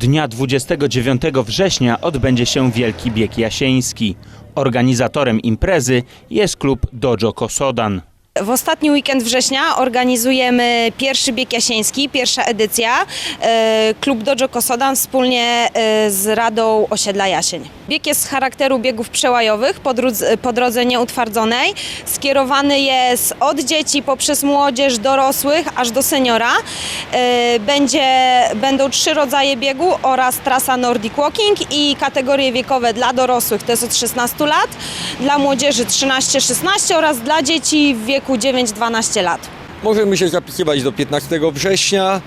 Dnia 29 września odbędzie się Wielki Bieg Jasieński. Organizatorem imprezy jest klub Dojo Kosodan. W ostatni weekend września organizujemy pierwszy bieg jasieński, pierwsza edycja. E, Klub Dojo Kosodan wspólnie e, z Radą Osiedla Jasień. Bieg jest z charakteru biegów przełajowych po, drodze- po drodze nieutwardzonej. Skierowany jest od dzieci poprzez młodzież, dorosłych aż do seniora. E, Będzie, będą trzy rodzaje biegu oraz trasa Nordic Walking i kategorie wiekowe dla dorosłych to jest od 16 lat, dla młodzieży 13-16 oraz dla dzieci w wieku 9-12 lat. Możemy się zapisywać do 15 września,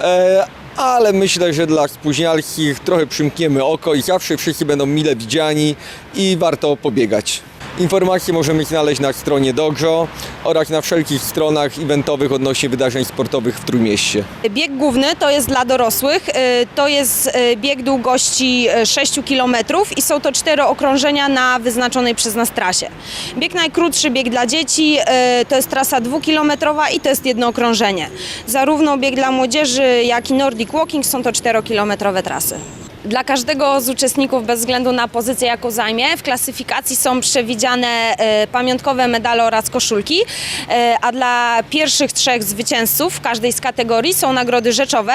e, ale myślę, że dla spóźnialskich trochę przymkniemy oko i zawsze wszyscy będą mile widziani i warto pobiegać. Informacje możemy znaleźć na stronie Dojo oraz na wszelkich stronach eventowych odnośnie wydarzeń sportowych w Trójmieście. Bieg główny to jest dla dorosłych, y, to jest y, bieg długości y, 6 km i są to cztery okrążenia na wyznaczonej przez nas trasie. Bieg najkrótszy, bieg dla dzieci, y, to jest trasa dwukilometrowa i to jest jedno okrążenie. Zarówno bieg dla młodzieży, jak i Nordic Walking są to czterokilometrowe trasy. Dla każdego z uczestników, bez względu na pozycję, jaką zajmie, w klasyfikacji są przewidziane e, pamiątkowe medale oraz koszulki, e, a dla pierwszych trzech zwycięzców w każdej z kategorii są nagrody rzeczowe.